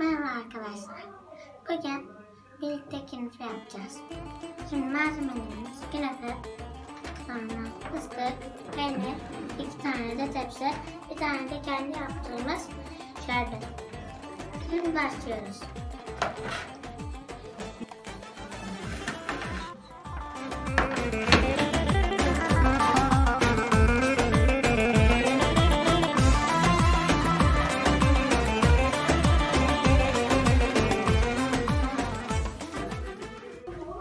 Merhaba arkadaşlar. Bugün birlikte künefe yapacağız. Şimdi malzemelerimiz künefe, sonra fıstık, peynir, iki tane de tepsi, bir tane de kendi yaptığımız şerbet. Şimdi başlıyoruz.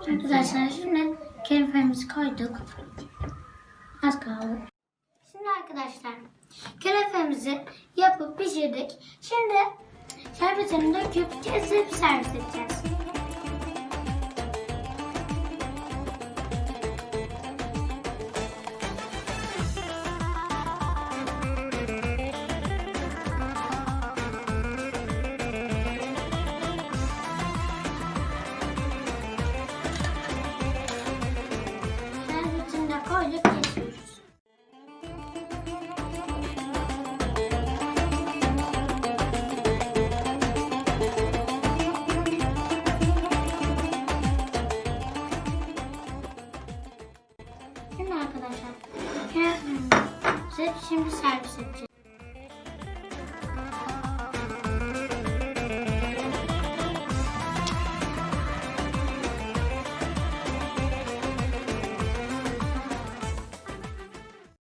Arkadaşlar şimdi künefemizi koyduk. Az kaldı. Şimdi arkadaşlar künefemizi yapıp pişirdik. Şimdi şerbetini döküp kesip servis edeceğiz. Şimdi arkadaşlar künefemizi şimdi servis edeceğiz.